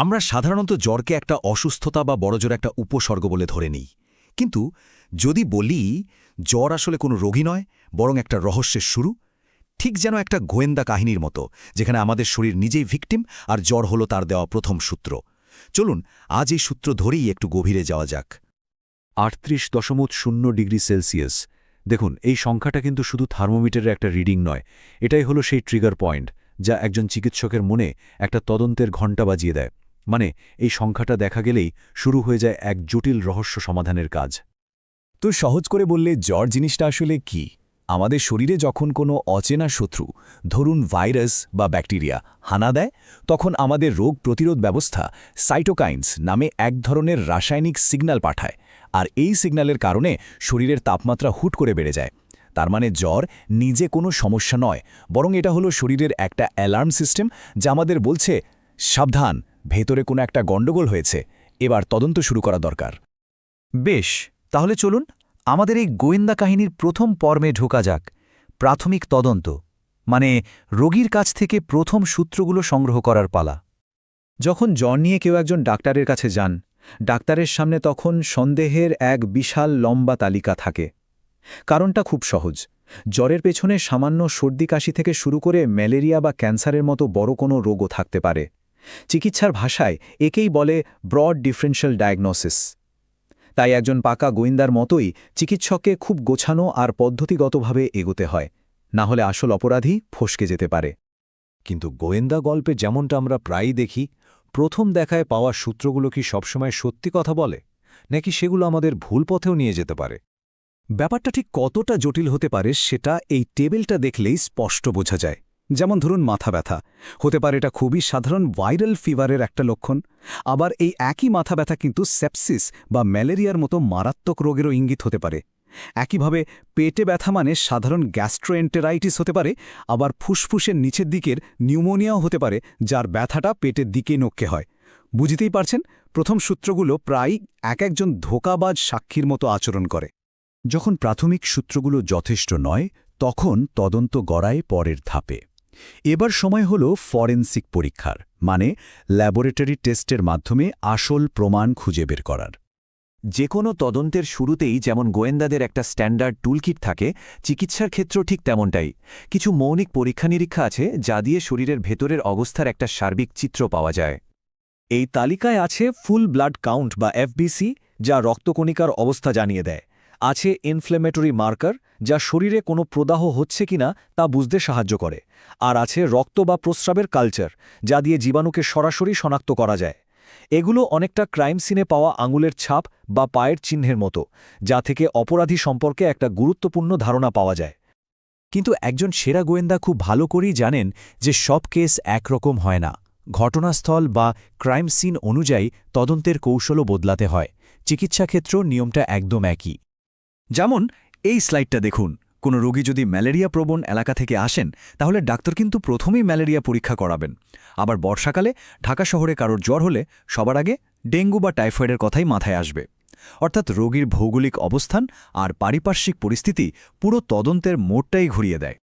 আমরা সাধারণত জ্বরকে একটা অসুস্থতা বা বড়জোর একটা উপসর্গ বলে ধরে নিই। কিন্তু যদি বলি, জ্বর আসলে কোনো রোগী নয়, বরং একটা রহস্যের শুরু, ঠিক যেন একটা গোয়েন্দা কাহিনীর মতো, যেখানে আমাদের শরীর নিজেই ভিকটিম আর জ্বর হলো তার দেওয়া প্রথম সূত্র। চলুন, আজ এই সূত্র ধরেই একটু গভীরে যাওয়া যাক। আটত্রিশ দশমত শূন্য ডিগ্রি সেলসিয়াস। দেখুন, এই সংখ্যাটা কিন্তু শুধু থার্মোমিটারের একটা রিডিং নয়, এটাই হলো সেই ট্রিগার পয়েন্ট, যা একজন চিকিৎসকের মনে একটা তদন্তের ঘণ্টা বাজিয়ে দেয়। মানে এই সংখ্যাটা দেখা গেলেই শুরু হয়ে যায় এক জটিল রহস্য সমাধানের কাজ। তো সহজ করে বললে, জ্বর জিনিসটা আসলে কি? আমাদের শরীরে যখন কোনো অচেনা শত্রু, ধরুন ভাইরাস বা ব্যাকটেরিয়া, হানা দেয়, তখন আমাদের রোগ প্রতিরোধ ব্যবস্থা সাইটোকাইন্স নামে এক ধরনের রাসায়নিক সিগন্যাল পাঠায়, আর এই সিগন্যালের কারণে শরীরের তাপমাত্রা হুট করে বেড়ে যায়। তার মানে জ্বর নিজে কোনো সমস্যা নয়, বরং এটা হলো শরীরের একটা অ্যালার্ম সিস্টেম, যা আমাদের বলছে, সাবধান ভেতরে কোনো একটা গণ্ডগোল হয়েছে, এবার তদন্ত শুরু করা দরকার। বেশ, তাহলে চলুন, আমাদের এই গোয়েন্দা কাহিনীর প্রথম পর্মে ঢোকা যাক। প্রাথমিক তদন্ত মানে রোগীর কাছ থেকে প্রথম সূত্রগুলো সংগ্রহ করার পালা। যখন জ্বর নিয়ে কেউ একজন ডাক্তারের কাছে যান, ডাক্তারের সামনে তখন সন্দেহের এক বিশাল লম্বা তালিকা থাকে। কারণটা খুব সহজ, জ্বরের পেছনে সামান্য সর্দি কাশি থেকে শুরু করে ম্যালেরিয়া বা ক্যান্সারের মতো বড় কোনো রোগও থাকতে পারে। চিকিৎসার ভাষায় একেই বলে ব্রড ডিফারেন্সিয়াল ডায়াগনোসিস। তাই একজন পাকা গোয়েন্দার মতোই চিকিৎসককে খুব গোছানো আর পদ্ধতিগতভাবে এগোতে হয়, না হলে আসল অপরাধী ফসকে যেতে পারে। কিন্তু গোয়েন্দা গল্পে যেমনটা আমরা প্রায়ই দেখি, প্রথম দেখায় পাওয়া সূত্রগুলো কি সবসময় সত্যি কথা বলে, নাকি সেগুলো আমাদের ভুল পথেও নিয়ে যেতে পারে? ব্যাপারটা ঠিক কতটা জটিল হতে পারে সেটা এই টেবিলটা দেখলেই স্পষ্ট বোঝা যায়। যেমন ধরুন মাথা ব্যথা। হতে পারে এটা খুবই সাধারণ ভাইরাল ফিভারের একটা লক্ষণ। আবার এই একই মাথা ব্যথা কিন্তু সেপসিস বা ম্যালেরিয়ার মতো মারাত্মক রোগেরও ইঙ্গিত হতে পারে। একইভাবে পেটে ব্যথা মানে সাধারণ গ্যাস্ট্রোএন্টেরাইটিস হতে পারে, আবার ফুসফুসের নিচের দিকের নিউমোনিয়াও হতে পারে, যার ব্যথাটা পেটের দিকে নক্কে হয়। বুঝতেই পারছেন? প্রথম সূত্রগুলো প্রায় এক একজন ধোকাবাজ সাক্ষীর মতো আচরণ করে। যখন প্রাথমিক সূত্রগুলো যথেষ্ট নয়, তখন তদন্ত গড়ায় পরের ধাপে। এবার সময় হল ফরেন্সিক পরীক্ষার মানে ল্যাবরেটরি টেস্টের মাধ্যমে আসল প্রমাণ খুঁজে বের করার। যে কোনো তদন্তের শুরুতেই যেমন গোয়েন্দাদের একটা স্ট্যান্ডার্ড টুলকিট থাকে, চিকিৎসার ক্ষেত্র ঠিক তেমনটাই। কিছু মৌলিক পরীক্ষা নিরীক্ষা আছে, যা দিয়ে শরীরের ভেতরের অবস্থার একটা সার্বিক চিত্র পাওয়া যায়। এই তালিকায় আছে ফুল ব্লাড কাউন্ট বা এফবিসি, যা রক্তকণিকার অবস্থা জানিয়ে দেয়। আছে ইনফ্লেমেটরি মার্কার যা শরীরে কোনো প্রদাহ হচ্ছে কিনা তা বুঝতে সাহায্য করে, আর আছে রক্ত বা প্রস্রাবের কালচার যা দিয়ে জীবাণুকে সরাসরি শনাক্ত করা যায়। এগুলো অনেকটা ক্রাইম সিনে পাওয়া আঙুলের ছাপ বা পায়ের চিহ্নের মতো, যা থেকে অপরাধী সম্পর্কে একটা গুরুত্বপূর্ণ ধারণা পাওয়া যায়। কিন্তু একজন সেরা গোয়েন্দা খুব ভালো করেই জানেন যে সব কেস একরকম হয় না। ঘটনাস্থল বা ক্রাইম সিন অনুযায়ী তদন্তের কৌশলও বদলাতে হয়। চিকিৎসাক্ষেত্র নিয়মটা একদম একই। যেমন, এই স্লাইডটা দেখুন। কোনো রোগী যদি ম্যালেরিয়া প্রবণ এলাকা থেকে আসেন, তাহলে ডাক্তার কিন্তু প্রথমেই ম্যালেরিয়া পরীক্ষা করাবেন। আবার বর্ষাকালে ঢাকা শহরে কারোর জ্বর হলে সবার আগে ডেঙ্গু বা টাইফয়েডের কথাই মাথায় আসবে। অর্থাৎ রোগীর ভৌগোলিক অবস্থান আর পারিপার্শ্বিক পরিস্থিতি পুরো তদন্তের মোড়টাই ঘুরিয়ে দেয়।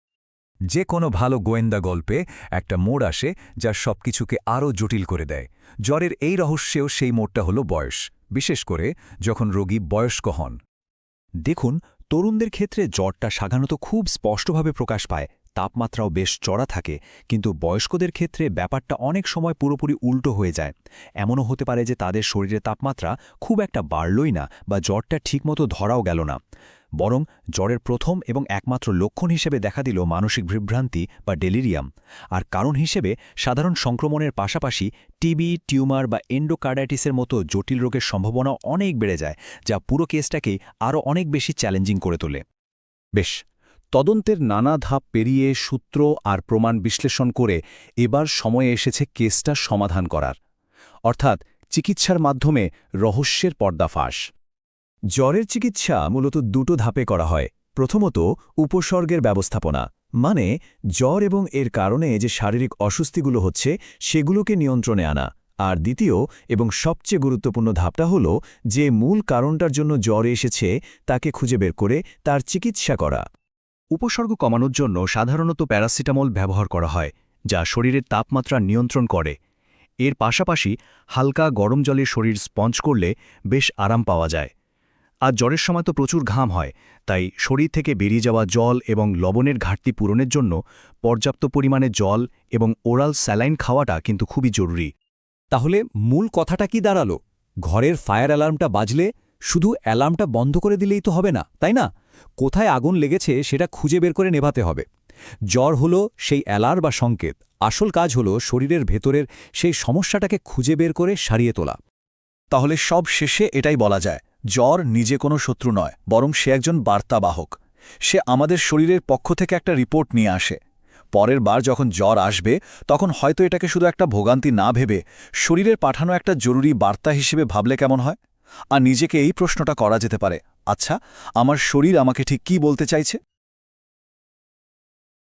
যে কোনো ভালো গোয়েন্দা গল্পে একটা মোড় আসে যা সবকিছুকে আরও জটিল করে দেয়। জ্বরের এই রহস্যেও সেই মোড়টা হলো বয়স। বিশেষ করে যখন রোগী বয়স্ক হন। দেখুন, তরুণদের ক্ষেত্রে জ্বরটা সাধারণত খুব স্পষ্টভাবে প্রকাশ পায়, তাপমাত্রাও বেশ চড়া থাকে, কিন্তু বয়স্কদের ক্ষেত্রে ব্যাপারটা অনেক সময় পুরোপুরি উল্টো হয়ে যায়। এমনও হতে পারে যে তাদের শরীরে তাপমাত্রা খুব একটা বাড়লই না বা জ্বরটা ঠিকমতো ধরাও গেল না। বরং জ্বরের প্রথম এবং একমাত্র লক্ষণ হিসেবে দেখা দিল মানসিক বিভ্রান্তি বা ডেলিরিয়াম। আর কারণ হিসেবে সাধারণ সংক্রমণের পাশাপাশি টিবি, টিউমার বা এন্ডোকার্ডাইটিসের মতো জটিল রোগের সম্ভাবনা অনেক বেড়ে যায়, যা পুরো কেসটাকেই আরও অনেক বেশি চ্যালেঞ্জিং করে তোলে। বেশ, তদন্তের নানা ধাপ পেরিয়ে সূত্র আর প্রমাণ বিশ্লেষণ করে এবার সময়ে এসেছে কেসটা সমাধান করার। অর্থাৎ চিকিৎসার মাধ্যমে রহস্যের পর্দাফাঁস জ্বরের চিকিৎসা মূলত দুটো ধাপে করা হয়। প্রথমত, উপসর্গের ব্যবস্থাপনা মানে জ্বর এবং এর কারণে যে শারীরিক অস্বস্তিগুলো হচ্ছে, সেগুলোকে নিয়ন্ত্রণে আনা। আর দ্বিতীয় এবং সবচেয়ে গুরুত্বপূর্ণ ধাপটা হল যে মূল কারণটার জন্য জ্বর এসেছে, তাকে খুঁজে বের করে তার চিকিৎসা করা। উপসর্গ কমানোর জন্য সাধারণত প্যারাসিটামল ব্যবহার করা হয়, যা শরীরের তাপমাত্রা নিয়ন্ত্রণ করে। এর পাশাপাশি হালকা গরম জলে শরীর স্পঞ্জ করলে বেশ আরাম পাওয়া যায়। আর জ্বরের সময় তো প্রচুর ঘাম হয়, তাই শরীর থেকে বেরিয়ে যাওয়া জল এবং লবণের ঘাটতি পূরণের জন্য পর্যাপ্ত পরিমাণে জল এবং ওরাল স্যালাইন খাওয়াটা কিন্তু খুবই জরুরি। তাহলে মূল কথাটা কি দাঁড়াল? ঘরের ফায়ার অ্যালার্মটা বাজলে শুধু অ্যালার্মটা বন্ধ করে দিলেই তো হবে না, তাই না? কোথায় আগুন লেগেছে সেটা খুঁজে বের করে নেভাতে হবে। জ্বর হলো সেই অ্যালার বা সংকেত, আসল কাজ হলো শরীরের ভেতরের সেই সমস্যাটাকে খুঁজে বের করে সারিয়ে তোলা। তাহলে সব শেষে এটাই বলা যায় জ্বর নিজে কোনো শত্রু নয়, বরং সে একজন বার্তাবাহক। সে আমাদের শরীরের পক্ষ থেকে একটা রিপোর্ট নিয়ে আসে। পরের বার যখন জ্বর আসবে, তখন হয়তো এটাকে শুধু একটা ভোগান্তি না ভেবে শরীরের পাঠানো একটা জরুরি বার্তা হিসেবে ভাবলে কেমন হয়? আর নিজেকে এই প্রশ্নটা করা যেতে পারে আচ্ছা আমার শরীর আমাকে ঠিক কি বলতে চাইছে?